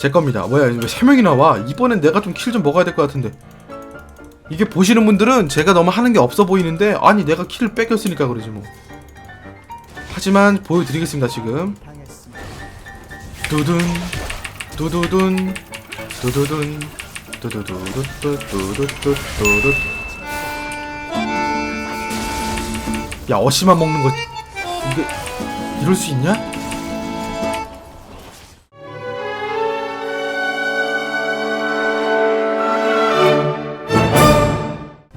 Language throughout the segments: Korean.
제 겁니다. 뭐야, 왜 세 명이 나 와? 이번엔 내가 좀 킬 좀 먹어야 될 것 같은데. 이게 보시는 분들은 제가 너무 하는 게 없어 보이는데, 아니, 내가 킬을 뺏겼으니까 그러지 뭐. 하지만 보여드리겠습니다, 지금. 두둔, 두두둔, 두두둔, 두두두두두두두두두두. 야, 어시만 먹는 거, 이게, 이럴 수 있냐?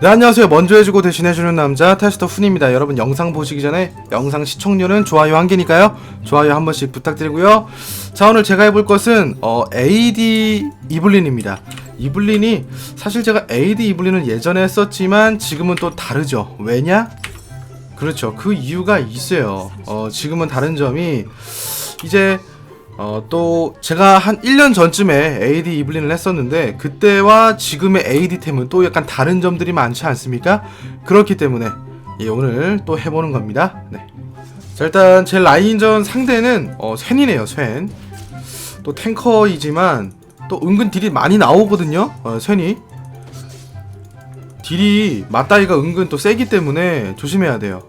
네 안녕하세요. 먼저 해주고 대신 해주는 남자 테스터 훈입니다. 여러분 영상 보시기 전에 영상 시청률은 좋아요 한 개니까요. 좋아요 한 번씩 부탁드리고요. 자 오늘 제가 해볼 것은 어, AD 이블린입니다. 이블린이 사실 제가 AD 이블린을 예전에 했었지만 지금은 또 다르죠. 왜냐? 그렇죠. 그 이유가 있어요. 어, 지금은 다른 점이 이제 어, 또 제가 한 1년 전쯤에 AD 이블린을 했었는데 그때와 지금의 AD템은 또 약간 다른 점들이 많지 않습니까? 그렇기 때문에 예, 오늘 또 해보는 겁니다. 네. 자 일단 제 라인전 상대는 어, 쇤이네요 쇤. 또 탱커이지만 또 은근 딜이 많이 나오거든요. 어, 쇤이. 딜이 맞다이가 은근 또 세기 때문에 조심해야 돼요.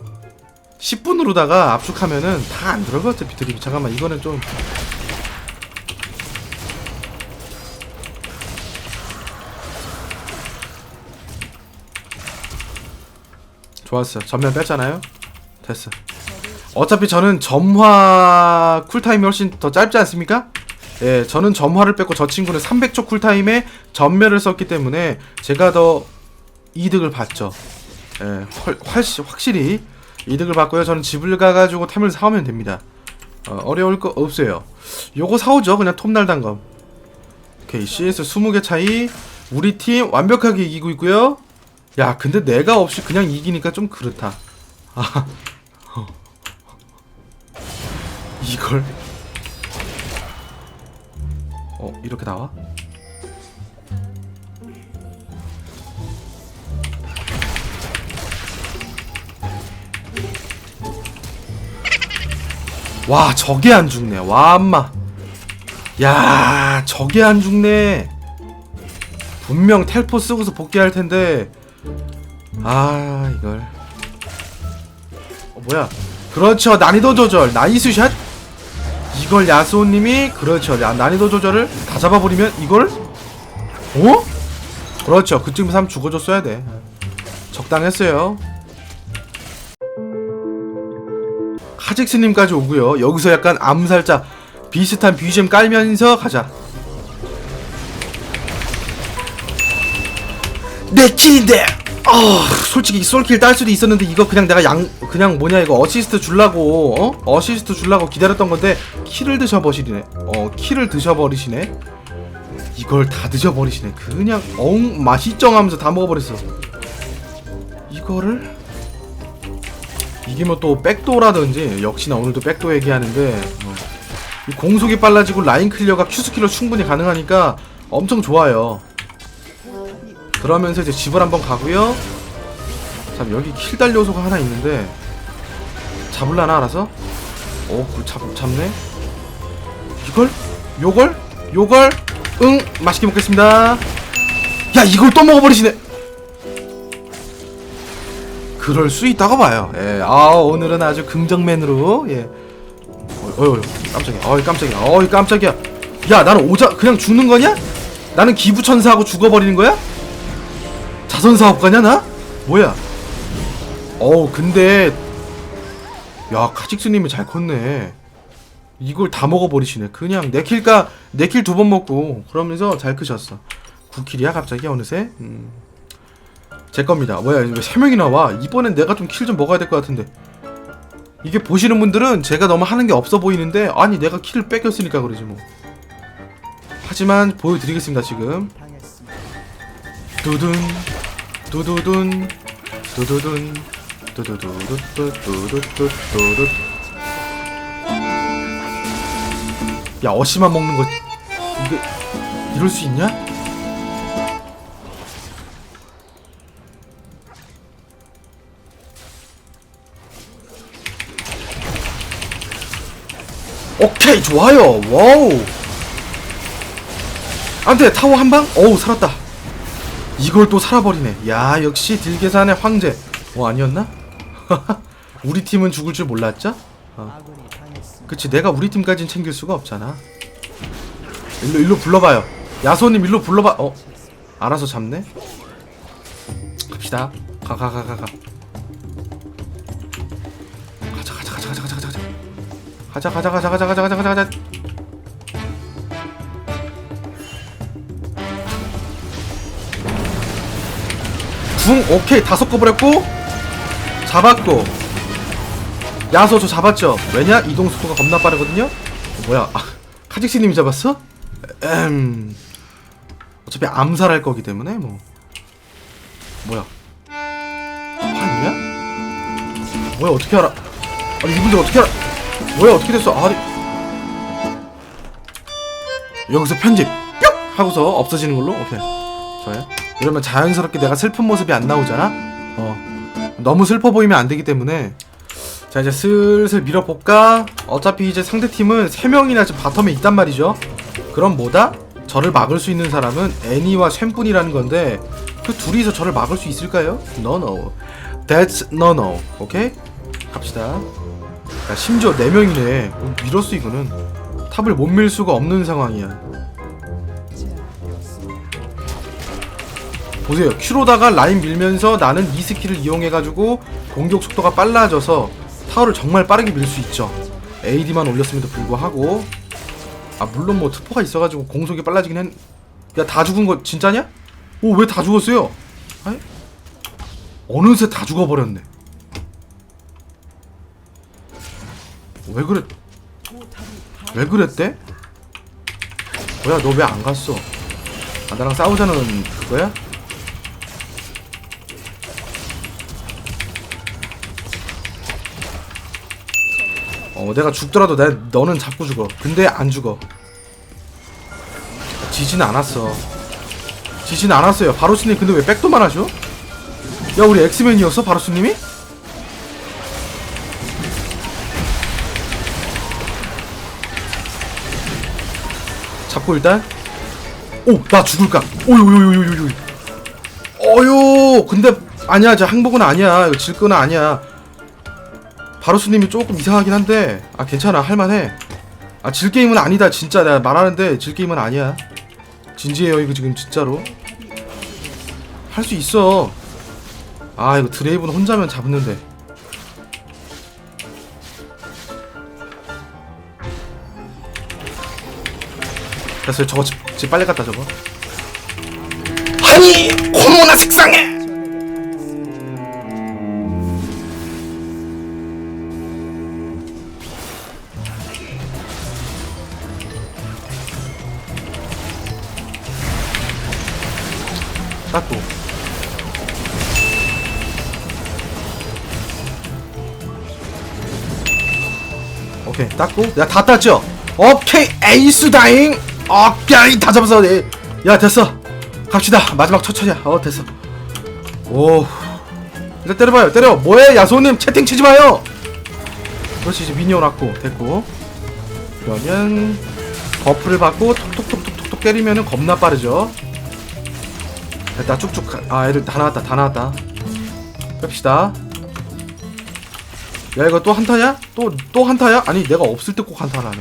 10분으로다가 압축하면은 다 안 들어가 어차피 드립이 잠깐만 이거는 좀 좋았어 전면 뺐잖아요. 됐어. 어차피 저는 점화 쿨타임이 훨씬 더 짧지 않습니까? 예 저는 점화를 뺐고 저 친구는 300초 쿨타임에 전멸을 썼기 때문에 제가 더 이득을 봤죠. 예 훨, 훨씬 확실히 이득을 받고요. 저는 집을 가가지고 템을 사오면 됩니다. 어, 어려울 거 없어요. 요거 사오죠. 그냥 톱날 단검. 오케이 CS 20개 차이. 우리 팀 완벽하게 이기고 있고요 야 근데 내가 없이 그냥 이기니까 좀 그렇다. 아 어. 이걸? 어 이렇게 나와? 와 저게 안 죽네. 와 엄마. 야 저게 안 죽네. 분명 텔포 쓰고서 복귀할 텐데 아 이걸. 어 뭐야? 그렇죠. 난이도 조절. 나이스 샷. 이걸 야스오님이 그렇죠. 야, 난이도 조절을 다 잡아버리면 이걸? 어? 그렇죠. 그쯤에서 한번 죽어줬어야 돼. 적당했어요. 카직스님까지 오고요. 여기서 약간 암살자 비슷한 BGM 깔면서 가자 내 킬인데 어, 솔직히 솔킬 딸 수도 있었는데 이거 그냥 내가 양 그냥 뭐냐 이거 어시스트 줄라고 어? 어시스트 줄라고 기다렸던 건데 킬을 드셔버리시네. 어 킬을 드셔버리시네. 이걸 다 드셔버리시네. 그냥 엉 맛있쩡 하면서 다 먹어버렸어. 이거를? 이기면 또 백도라든지 역시나 오늘도 백도 얘기하는데 어. 이 공속이 빨라지고 라인 클리어가 큐스킬로 충분히 가능하니까 엄청 좋아요 그러면서 이제 집을 한번 가고요. 자 여기 킬 달려 요소가 하나 있는데 잡을라나 알아서? 오, 그잡 잡네. 이걸? 요걸? 요걸? 응, 맛있게 먹겠습니다. 야, 이걸 또 먹어버리시네. 그럴 수 있다고 봐요. 예, 아 오늘은 아주 긍정맨으로 예. 어, 어, 어 깜짝이야. 어이 깜짝이야. 어이 깜짝이야. 야, 나는 오자 그냥 죽는 거냐? 나는 기부천사하고 죽어버리는 거야? 자선 사업가냐 나? 뭐야? 어우 근데 야 카직스님이 잘 컸네. 이걸 다 먹어버리시네. 그냥 내 킬까 내킬두 번 먹고 그러면서 잘 크셨어. 9킬이야 갑자기 어느새? 음. 제 겁니다. 뭐야 왜세 명이 나 와. 이번엔 내가 좀 킬 좀 먹어야 될 것 같은데. 이게 보시는 분들은 제가 너무 하는 게 없어 보이는데 아니 내가 킬을 뺏겼으니까 그러지 뭐. 하지만 보여드리겠습니다 지금. 두둔 두두둔 두두둔 두두두두두두두두두두 야 어시만 먹는 거 이게 이럴 수 있냐? 오케이 좋아요. 와우. 안돼 타워 한방? 어우 살았다 이걸 또 살아버리네 야 역시 딜계산의 황제 어 아니었나? 우리 팀은 죽을 줄 몰랐죠? 어. 그치 내가 우리 팀까진 챙길 수가 없잖아 일로 일로 불러봐요 야소님 일로 불러봐 어 알아서 잡네 갑시다 가 가 가 가가 가자 가자 가자 가자 가자 가자 가자 가자 가자 가자 가자 가자 가자 가자 궁 오케이 다섯 거 버렸고 잡았고. 야소 저 잡았죠? 왜냐? 이동 속도가 겁나 빠르거든요? 뭐야 아, 카직스님이 잡았어? 음 어차피 암살할 거기 때문에 뭐. 뭐야? 환이야? 뭐야 어떻게 알아? 아니 이분들 어떻게 알아? 뭐야 어떻게 됐어? 아니. 여기서 편집. 뿅! 하고서 없어지는 걸로? 오케이. 좋아요 이러면 자연스럽게 내가 슬픈 모습이 안 나오잖아? 어. 너무 슬퍼 보이면 안 되기 때문에. 자 이제 슬슬 밀어볼까? 어차피 이제 상대팀은 3명이나 지금 바텀에 있단 말이죠. 그럼 뭐다? 저를 막을 수 있는 사람은 애니와 쉔뿐이라는 건데 그 둘이서 저를 막을 수 있을까요? No no. That's no no. 오케이? 갑시다. 야 심지어 4명이네. 어, 밀었어 이거는. 탑을 못 밀 수가 없는 상황이야 보세요 큐로다가 라인 밀면서 나는 이 스킬을 이용해가지고 공격 속도가 빨라져서 타워를 정말 빠르게 밀 수 있죠 AD만 올렸음에도 불구하고 아 물론 뭐 특포가 있어가지고 공속이 빨라지긴 했... 야 다 죽은 거 진짜냐? 오 왜 다 죽었어요? 아니? 어느새 다 죽어버렸네 왜 그래 왜 그랬대? 뭐야 너 왜 안 갔어 아 나랑 싸우자는 그거야? 어 내가 죽더라도 내 너는 잡고 죽어. 근데 안 죽어. 지진 않았어. 지진 않았어요. 바로스님 근데 왜 백도만 하죠? 야 우리 엑스맨이었어 바로스님이? 잡고 일단. 오나 죽을까? 오요요요요요 어요 근데 아니야 저 항복은 아니야. 이거 질 거는 아니야 바로스님이 조금 이상하긴 한데 아 괜찮아 할만해. 아 질 게임은 아니다 진짜. 내가 말하는데 질 게임은 아니야. 진지해요 이거 지금 진짜로. 할 수 있어. 아 이거 드레이브는 혼자면 잡는데. 됐어요 저거 집, 집 빨리 갔다 저거. 아니 고모나 색상해 닦고 오케이 닦고. 내가 다 땄죠? 오케이 에이스 다잉. 오케이 다 잡았어 네. 야 됐어. 갑시다. 마지막 첫차야. 어 됐어. 오 일단 때려봐요. 때려. 뭐해? 야소님 채팅 치지 마요. 그렇지 이제 미니언 왔고 됐고. 그러면 버프를 받고 톡톡톡톡톡 때리면은 겁나 빠르죠 됐다 쭉쭉 가- 아 애들 다 나왔다 다 나왔다 뺍시다 야 이거 또 한타냐? 또또 한타야? 아니 내가 없을 때 꼭 한타를 하네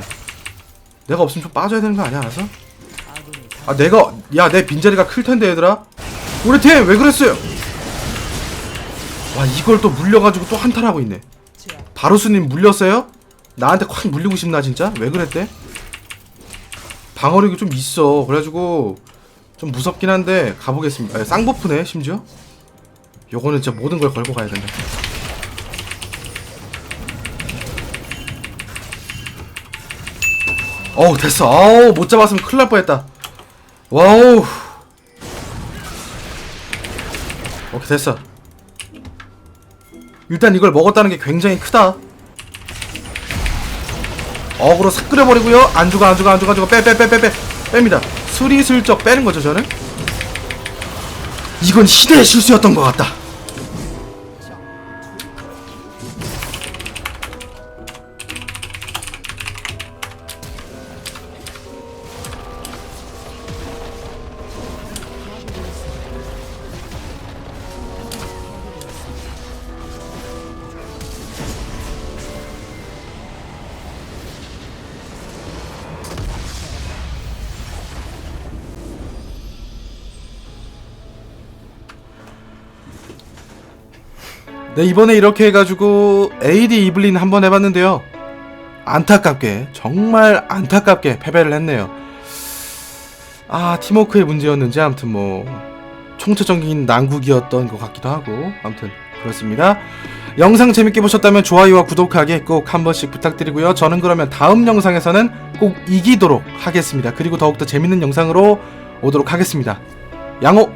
내가 없으면 좀 빠져야 되는 거 아니야 알아서? 아 내가 야 내 빈자리가 클 텐데 얘들아 우리 팀 왜 그랬어요? 와 이걸 또 물려가지고 또 한타를 하고 있네 바로스님 물렸어요? 나한테 콱 물리고 싶나 진짜? 왜 그랬대? 방어력이 좀 있어 그래가지고 좀 무섭긴 한데 가보겠습니다. 아, 쌍버프네 심지어? 요거는 진짜 모든 걸 걸고 가야 된다. 어우 됐어. 아우 못 잡았으면 큰일 날 뻔했다. 와우. 오케이 됐어. 일단 이걸 먹었다는 게 굉장히 크다. 어그로 싹 끓여버리고요. 안 죽어 안 죽어 안 죽어 안 죽어. 빼 빼 빼 빼빼. 뺍니다 수리슬쩍 빼는 거죠 저는? 이건 시대의 실수였던 것 같다 네 이번에 이렇게 해가지고 AD 이블린 한번 해봤는데요. 안타깝게 정말 안타깝게 패배를 했네요. 아 팀워크의 문제였는지 아무튼 뭐 총체적인 난국이었던 것 같기도 하고 아무튼 그렇습니다. 영상 재밌게 보셨다면 좋아요와 구독하기 꼭 한 번씩 부탁드리고요. 저는 그러면 다음 영상에서는 꼭 이기도록 하겠습니다. 그리고 더욱더 재밌는 영상으로 오도록 하겠습니다. 양호